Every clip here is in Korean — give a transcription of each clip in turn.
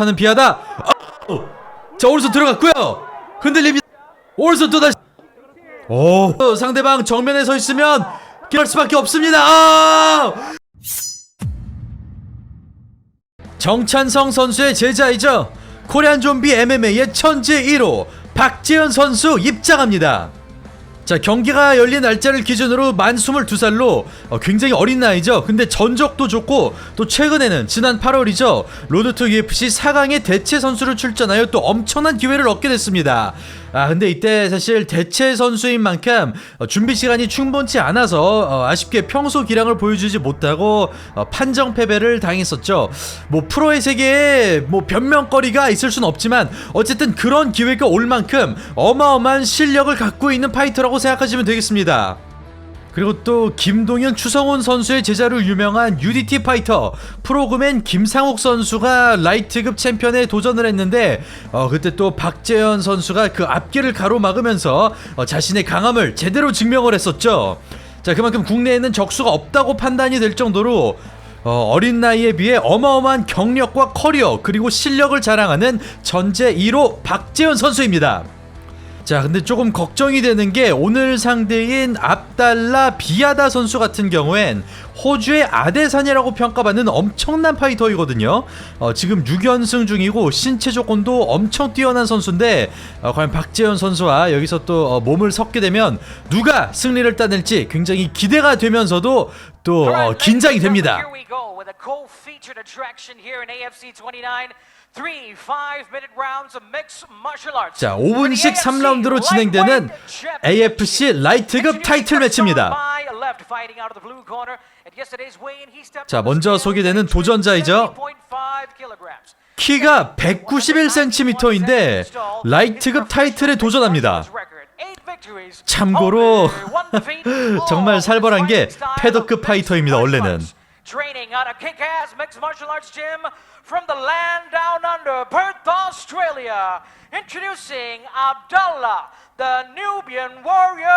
공격하는 비하다. 어! 자 오른손 들어갔고요. 흔들립니다. 오른손 또 다시. 오 상대방 정면에 서 있으면 기할 수밖에 없습니다. 아! 정찬성 선수의 제자이죠. 코리안 좀비 MMA의 천재 1호 박재현 선수 입장합니다. 자 경기가 열린 날짜를 기준으로 만 22살로 어, 굉장히 어린 나이죠. 근데 전적도 좋고 또 최근에는 지난 8월이죠. 로드투 UFC 4강의 대체 선수로 출전하여 또 엄청난 기회를 얻게 됐습니다 아 근데 이때 사실 대체 선수인 만큼 어, 준비 시간이 충분치 않아서 어, 아쉽게 평소 기량을 보여주지 못하고 어, 판정 패배를 당했었죠 뭐 프로의 세계에 뭐 변명거리가 있을 순 없지만 어쨌든 그런 기회가 올 만큼 어마어마한 실력을 갖고 있는 파이터라고 생각하시면 되겠습니다. 그리고 또 김동현 추성훈 선수의 제자로 유명한 UDT 파이터 프로그맨 김상욱 선수가 라이트급 챔피언에 도전을 했는데 어, 그때 또 박재현 선수가 그 앞길을 가로막으면서 어, 자신의 강함을 제대로 증명을 했었죠. 자 그만큼 국내에는 적수가 없다고 판단이 될 정도로 어, 어린 나이에 비해 어마어마한 경력과 커리어 그리고 실력을 자랑하는 전제 1호 박재현 선수입니다. 자, 근데 조금 걱정이 되는 게 오늘 상대인 압달라 비아다 선수 같은 경우엔 호주의 아데산이라고 평가받는 엄청난 파이터이거든요. 어, 지금 6연승 중이고 신체 조건도 엄청 뛰어난 선수인데 어, 과연 박재현 선수와 여기서 또 어, 몸을 섞게 되면 누가 승리를 따낼지 굉장히 기대가 되면서도 또 어, 긴장이 됩니다. Here we go with a co-featured attraction here in AFC 29. Three five-minute rounds of mixed martial arts. 자, 5분씩 3라운드로 진행되는 AFC 라이트급 타이틀 매치입니다. 자, 먼저 소개되는 도전자이죠. 키가 191cm인데 라이트급 타이틀에 도전합니다. 참고로 정말 살벌한 게 패더급 파이터입니다, 원래는. Training at a kick-ass mixed martial arts gym from the land down under, Perth, Australia. Introducing Abdullah, the Nubian warrior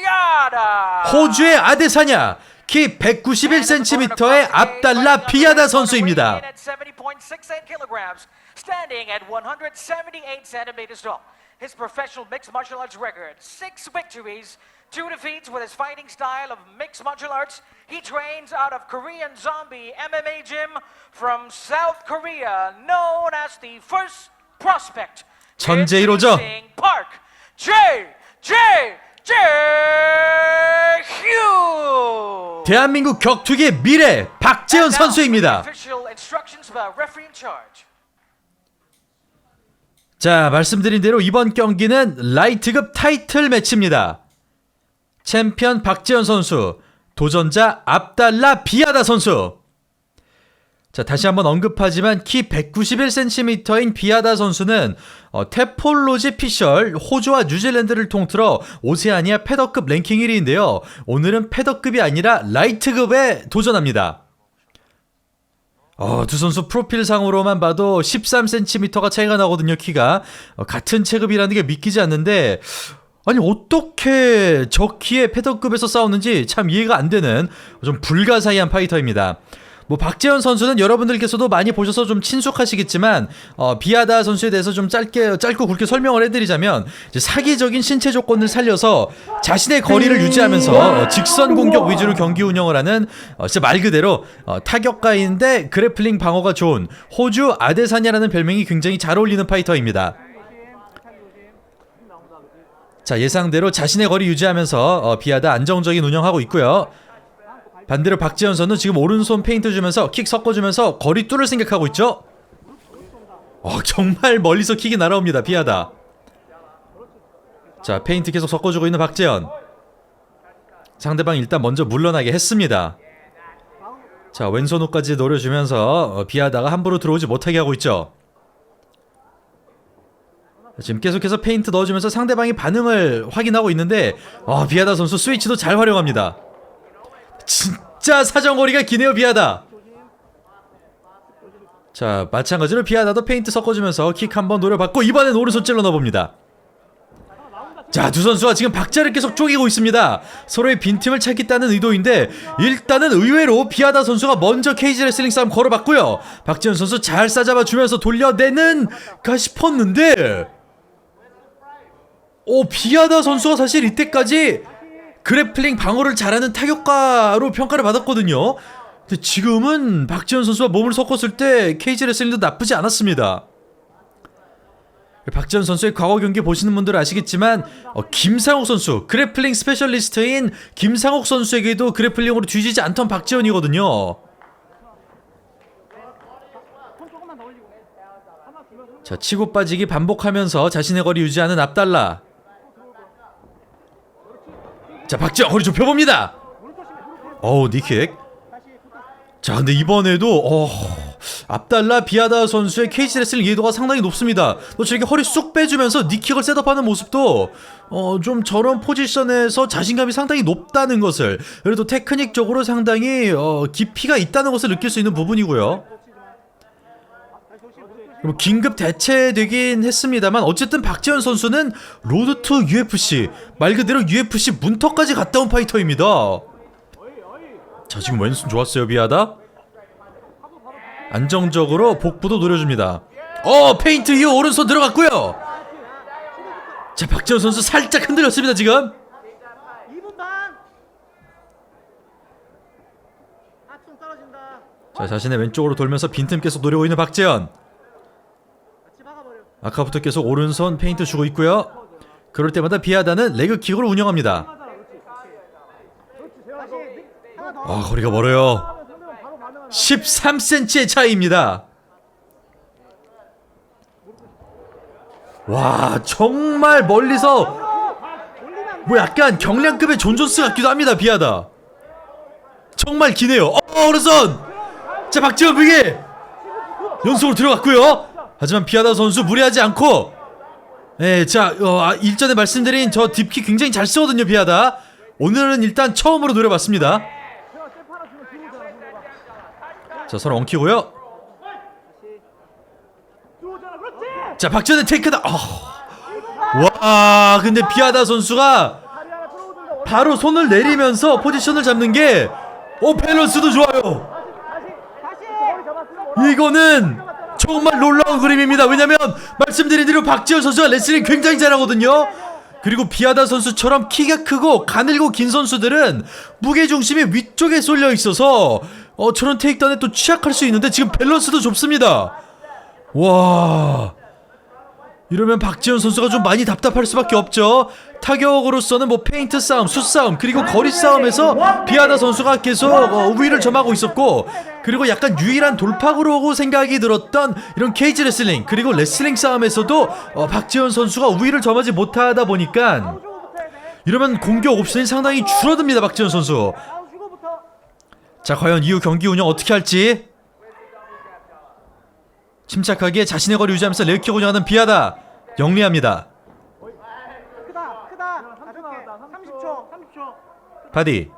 Piada. 호주의 아데사냐 키 191cm의 압달라 비아다 선수입니다. At 70.68 kilograms, standing at 178 centimeters tall. His professional mixed martial arts record: six victories, two defeats. With his fighting style of mixed martial arts, he trains out of Korean Zombie MMA gym from South Korea, known as the first prospect. 전제 1호죠. Introducing Park J J J Hugh. 대한민국 격투기의 미래 박재현 선수입니다. 자, 말씀드린 대로 이번 경기는 라이트급 타이틀 매치입니다. 챔피언 박재현 선수, 도전자 압달라 비아다 선수. 자, 다시 한번 언급하지만 키 191cm인 비아다 선수는 어, 테폴로지 피셜 호주와 뉴질랜드를 통틀어 오세아니아 패더급 랭킹 1위인데요. 오늘은 패더급이 아니라 라이트급에 도전합니다. 어, 두 선수 프로필상으로만 봐도 13cm가 차이가 나거든요, 키가. 어, 같은 체급이라는 게 믿기지 않는데, 아니, 어떻게 저 키에 패더급에서 싸우는지 참 이해가 안 되는 좀 불가사의한 파이터입니다. 뭐, 박재현 선수는 여러분들께서도 많이 보셔서 좀 친숙하시겠지만, 어, 비아다 선수에 대해서 좀 짧게, 짧고 굵게 설명을 해드리자면, 이제 사기적인 신체 조건을 살려서 자신의 거리를 유지하면서 어, 직선 공격 위주로 경기 운영을 하는, 어, 진짜 말 그대로, 어, 타격가인데 그래플링 방어가 좋은 호주 아데사냐라는 별명이 굉장히 잘 어울리는 파이터입니다. 자 예상대로 자신의 거리 유지하면서 어, 비하다 안정적인 운영하고 있고요. 반대로 박지현 선수는 지금 오른손 페인트 주면서 킥 섞어주면서 거리 뚫을 생각하고 있죠. 어, 정말 멀리서 킥이 날아옵니다. 비하다. 자 페인트 계속 섞어주고 있는 박재현. 상대방 일단 먼저 물러나게 했습니다. 자 왼손 후까지 노려주면서 어, 비하다가 함부로 들어오지 못하게 하고 있죠. 지금 계속해서 페인트 넣어주면서 상대방의 반응을 확인하고 있는데 아 비아다 선수 스위치도 잘 활용합니다. 진짜 사정거리가 기네요 비아다. 자 마찬가지로 비아다도 페인트 섞어주면서 킥 한번 노려봤고 이번엔 오른손 찔러 넣어봅니다. 자, 두 선수가 지금 박자를 계속 쪼개고 있습니다. 서로의 빈틈을 찾겠다는 의도인데 일단은 의외로 비아다 선수가 먼저 케이지 레슬링 싸움 걸어봤고요. 박지현 선수 잘 싸잡아 주면서 돌려내는가 싶었는데 오 비아다 선수가 사실 이때까지 그래플링 방어를 잘하는 타격가로 평가를 받았거든요. 근데 지금은 박지현 선수와 몸을 섞었을 때 케이지 레슬링도 나쁘지 않았습니다. 박지현 선수의 과거 경기 보시는 분들은 아시겠지만 어, 김상욱 선수 그래플링 스페셜리스트인 김상욱 선수에게도 그래플링으로 뒤지지 않던 박지현이거든요. 자 치고 빠지기 반복하면서 자신의 거리 유지하는 압달라. 자 박지현 허리 좁혀봅니다. 어우 니킥. 자 근데 이번에도 어 압달라 비아다 선수의 케이지 레슬링 이해도가 상당히 높습니다. 또 저렇게 허리 쑥 빼주면서 니킥을 셋업하는 모습도 어 좀 저런 포지션에서 자신감이 상당히 높다는 것을 그래도 테크닉적으로 상당히 어 깊이가 있다는 것을 느낄 수 있는 부분이고요. 뭐 긴급 대체되긴 했습니다만 어쨌든 박지현 선수는 로드 투 UFC 말 그대로 UFC 문턱까지 갔다 온 파이터입니다. 자 지금 왼손 좋았어요 비하다 안정적으로 복부도 노려줍니다 어 페인트 이후 오른손 들어갔고요 자 박지원 선수 살짝 흔들렸습니다 지금 2분 반. 악성 떨어진다. 자 자신의 왼쪽으로 돌면서 빈틈 계속 노리고 있는 박지현 같이 박 아까부터 계속 오른손 페인트 주고 있고요. 그럴 때마다 비하다는 레그킥을 운영합니다. 다시 하나 더. 아 거리가 멀어요. 13cm의 차이입니다. 와 정말 멀리서 뭐 약간 경량급의 존 존스 같기도 합니다 비하다. 정말 기네요. 어 오른손! 자 박지원 브기! 연속으로 들어갔고요 하지만 비하다 선수 무리하지 않고. 예 자 어, 아, 일전에 말씀드린 저 딥킥 굉장히 잘 쓰거든요 비하다. 오늘은 일단 처음으로 노려봤습니다. 자 서로 엉키고요. 자 박지원의 테이크다. 어. 와 근데 비하다 선수가 바로 손을 내리면서 포지션을 잡는 게 어, 밸런스도 좋아요. 이거는 정말 놀라운 그림입니다. 왜냐면 말씀드린 대로 박지현 선수가 레슬링 굉장히 잘하거든요. 그리고 비하다 선수처럼 키가 크고 가늘고 긴 선수들은 무게 중심이 위쪽에 쏠려 있어서 어, 저런 테이크다운에 또 취약할 수 있는데 지금 밸런스도 좋습니다. 와 이러면 박지현 선수가 좀 많이 답답할 수밖에 없죠. 타격으로서는 뭐 페인트 싸움, 수 싸움, 그리고 거리 싸움에서 비아다 선수가 계속 어, 우위를 점하고 있었고, 그리고 약간 유일한 돌파구로고 생각이 들었던 이런 케이지 레슬링, 그리고 레슬링 싸움에서도 어, 박지현 선수가 우위를 점하지 못하다 보니까 이러면 공격 옵션이 상당히 줄어듭니다, 박지현 선수. 자, 과연 이후 경기 운영 어떻게 할지. 침착하게 자신의 거리 유지하면서 레이킥 운영하는 비아다. 영리합니다. 크다 크다. 가볍게. 30초 30초. 바디.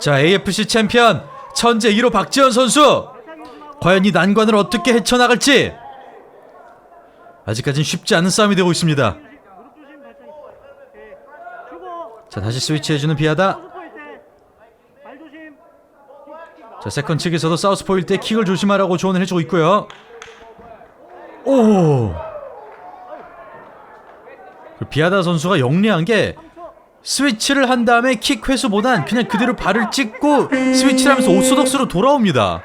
자, AFC 챔피언 천재 1호 박지현 선수. 과연 이 난관을 어떻게 헤쳐나갈지. 아직까진 쉽지 않은 싸움이 되고 있습니다. 무릎 조심 발차기. 오케이. 주고. 자, 다시 스위치해주는 때. 발 조심. 자, 세컨 측에서도 사우스포일 때 킥을 조심하라고 조언을 해주고 있고요. 오. 그 비아다 선수가 영리한 게 스위치를 한 다음에 킥 회수보단 그냥 그대로 발을 찍고 스위치를 하면서 오소독스로 돌아옵니다.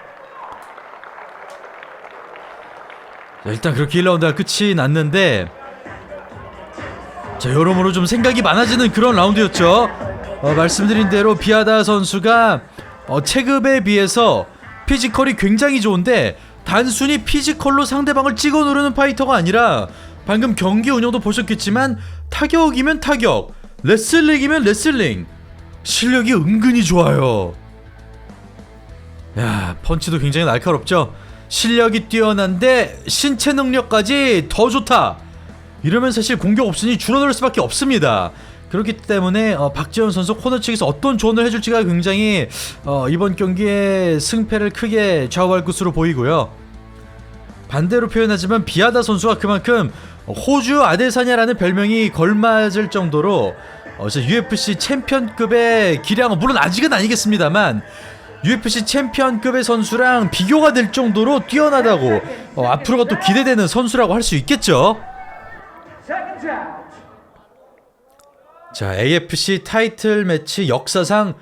자, 일단 그렇게 1라운드가 끝이 났는데 자 여러모로 좀 생각이 많아지는 그런 라운드였죠. 어, 말씀드린 대로 비아다 선수가 어, 체급에 비해서 피지컬이 굉장히 좋은데 단순히 피지컬로 상대방을 찍어 누르는 파이터가 아니라 방금 경기 운영도 보셨겠지만 타격이면 타격, 레슬링이면 레슬링 실력이 은근히 좋아요. 야 펀치도 굉장히 날카롭죠. 실력이 뛰어난데 신체 능력까지 더 좋다. 이러면 사실 공격 옵션이 줄어들 수밖에 없습니다. 그렇기 때문에 어, 박지원 선수 코너 측에서 어떤 조언을 해줄지가 굉장히 어, 이번 경기의 승패를 크게 좌우할 것으로 보이고요. 반대로 표현하지만 비아다 선수가 그만큼 호주 아데사냐라는 별명이 걸맞을 정도로 어, 진짜 UFC 챔피언급의 기량은 물론 아직은 아니겠습니다만 UFC 챔피언급의 선수랑 비교가 될 정도로 뛰어나다고 어, 앞으로가 또 기대되는 선수라고 할 수 있겠죠. 자, AFC 타이틀 매치 역사상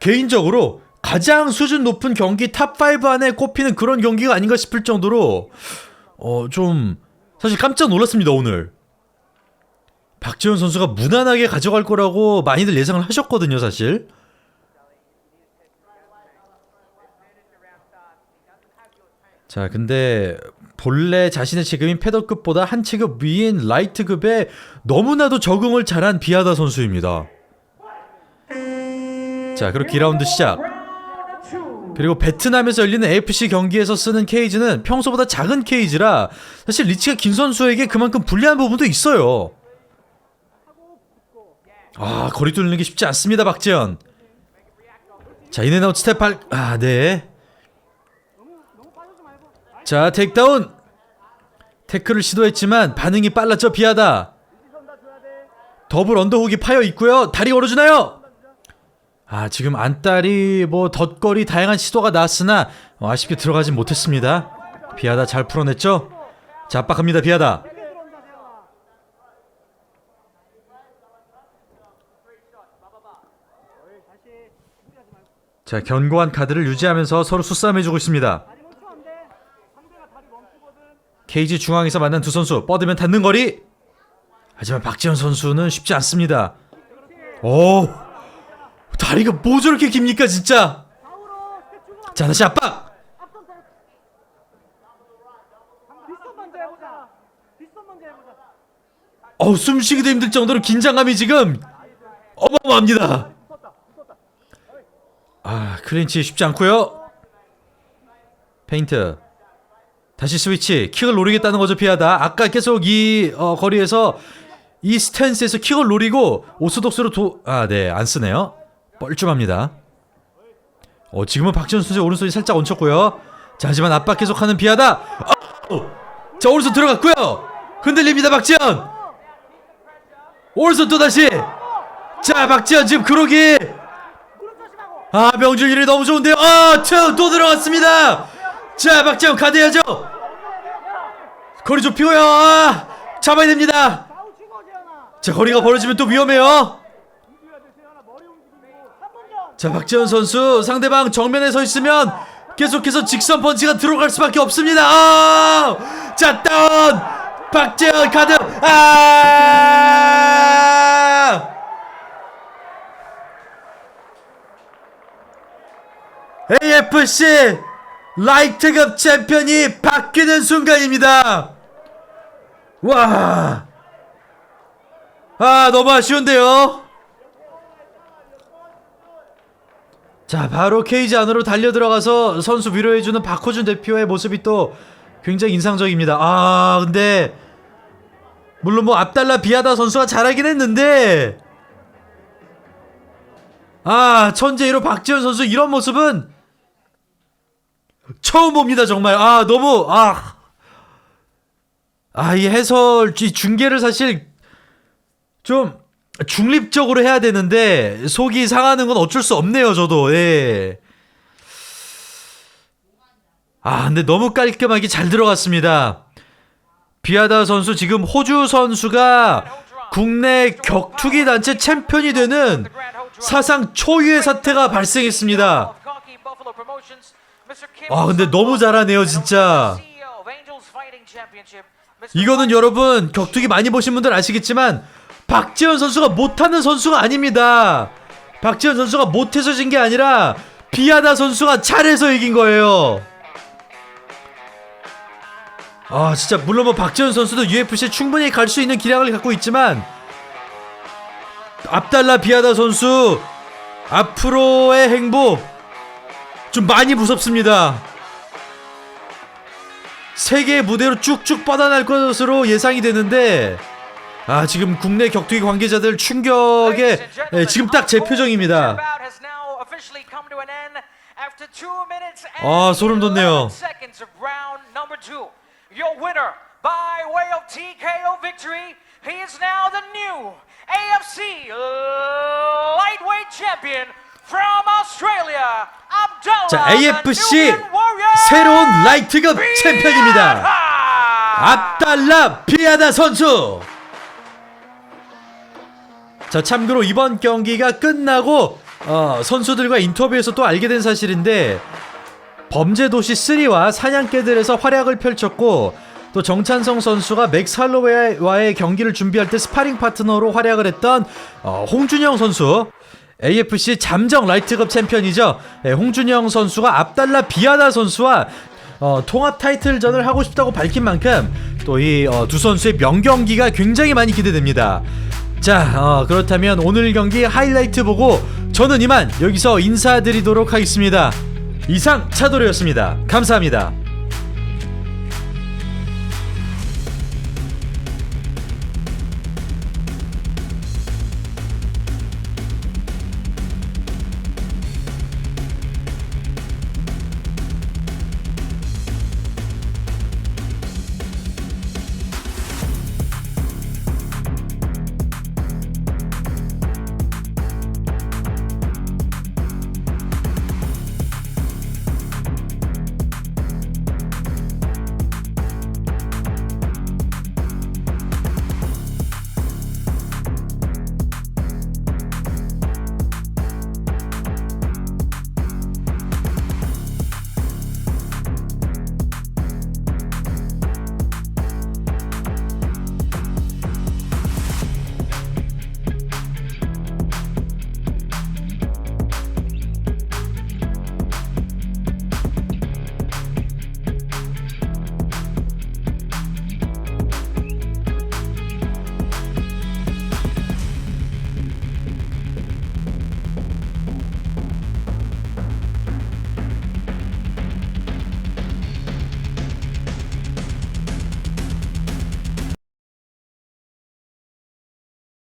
개인적으로 가장 수준 높은 경기 탑5 안에 꼽히는 그런 경기가 아닌가 싶을 정도로 어, 좀 사실 깜짝 놀랐습니다, 오늘. 박지원 선수가 무난하게 가져갈 거라고 많이들 예상을 하셨거든요, 사실. 자, 근데 본래 자신의 체급인 패더급보다 한 체급 위인 라이트급에 너무나도 적응을 잘한 비하다 선수입니다. 자, 그리고 2라운드 시작. 그리고 베트남에서 열리는 AFC 경기에서 쓰는 케이지는 평소보다 작은 케이지라 사실 리치가 긴 선수에게 그만큼 불리한 부분도 있어요. 아, 거리 뚫는 게 쉽지 않습니다, 박재현. 자, 인앤아웃 스텝 발, 아, 네. 자, 테이크다운. 태클을 시도했지만 반응이 빨랐죠, 비하다. 더블 언더훅이 파여 있고요. 다리 걸어주나요? 아, 지금 안달이 뭐 덧거리 다양한 시도가 나왔으나 어, 아쉽게 들어가진 못했습니다. 비하다 잘 풀어냈죠? 자, 압박합니다, 비하다. 자, 견고한 카드를 유지하면서 서로 수싸움해주고 있습니다. 케이지 중앙에서 만난 두 선수 뻗으면 닿는 거리. 하지만 박지현 선수는 쉽지 않습니다. 오, 다리가 뭐 저렇게 깁니까 진짜. 자 다시 압박. 어우 숨쉬기도 힘들 정도로 긴장감이 지금 어마어마합니다. 아 클린치 쉽지 않고요. 페인트. 다시 스위치 킥을 노리겠다는 거죠 피하다. 아까 계속 이 어, 거리에서 이 스탠스에서 킥을 노리고 오소독스로 도... 아네 안 쓰네요. 뻘쭘합니다. 어 지금은 박지원 선수의 오른손이 살짝 얹혔고요. 자 하지만 압박 계속하는 비하다. 어! 자 오른손 들어갔고요. 흔들립니다 박지원. 오른손 또 다시 자 박지현 지금 그러기 아 명중률이 너무 좋은데요 아 투 또 들어갔습니다 자 박지현 가드해야죠 거리 좁히고요 아, 잡아야 됩니다. 자 거리가 벌어지면 또 위험해요 움직여야 돼 재현아. 머리 움직이고. 3분 전. 자 박지현 선수 상대방 정면에 서 있으면 계속해서 직선 펀치가 들어갈 수밖에 없습니다. 아! 자 다운! 박지현 카드! 아! AFC 라이트급 챔피언이 바뀌는 순간입니다. 와! 아, 너무 아쉬운데요. 자, 바로 케이지 안으로 달려 들어가서 선수 위로해주는 박호준 대표의 모습이 또 굉장히 인상적입니다. 아, 근데 물론 뭐 압달라 비하다 선수가 잘하긴 했는데 아, 천재 1호 박지현 선수 이런 모습은 처음 봅니다, 정말. 아, 너무 아. 아, 이 해설, 이 중계를 사실 좀 중립적으로 해야 되는데 속이 상하는 건 어쩔 수 없네요, 저도. 예. 아, 근데 너무 깔끔하게 잘 들어갔습니다. 비아다 선수 지금 호주 선수가 국내 격투기 단체 챔피언이 되는 사상 초유의 사태가 발생했습니다. 아, 근데 너무 잘하네요, 진짜. 이거는 여러분 격투기 많이 보신 분들 아시겠지만 박지현 선수가 못하는 선수가 아닙니다. 박지현 선수가 못해서 진 게 아니라 비하다 선수가 잘해서 이긴 거예요. 아 진짜 물론 뭐 박지현 선수도 UFC에 충분히 갈 수 있는 기량을 갖고 있지만 압달라 비하다 선수 앞으로의 행보 좀 많이 무섭습니다. 세계 무대로 쭉쭉 뻗어날 것으로 예상이 되는데 아 지금 국내 격투기 관계자들 충격에 예, 지금 딱 제 표정입니다. 아 소름 돋네요. 자, AFC 새로운 라이트급 챔피언입니다. 압달라 비아다 선수. 자 참고로 이번 경기가 끝나고 어, 선수들과 인터뷰에서 또 알게 된 사실인데 범죄도시 3와 사냥개들에서 활약을 펼쳤고 또 정찬성 선수가 맥살로웨와의 경기를 준비할 때 스파링 파트너로 활약을 했던 어, 홍준영 선수 AFC 잠정 라이트급 챔피언이죠. 예, 홍준영 선수가 압달라 비아다 선수와 어, 통합 타이틀전을 하고 싶다고 밝힌 만큼 또 이 두 선수의 명경기가 굉장히 많이 기대됩니다. 자, 어, 그렇다면 오늘 경기 하이라이트 보고 저는 이만 여기서 인사드리도록 하겠습니다. 이상 차도로였습니다. 감사합니다.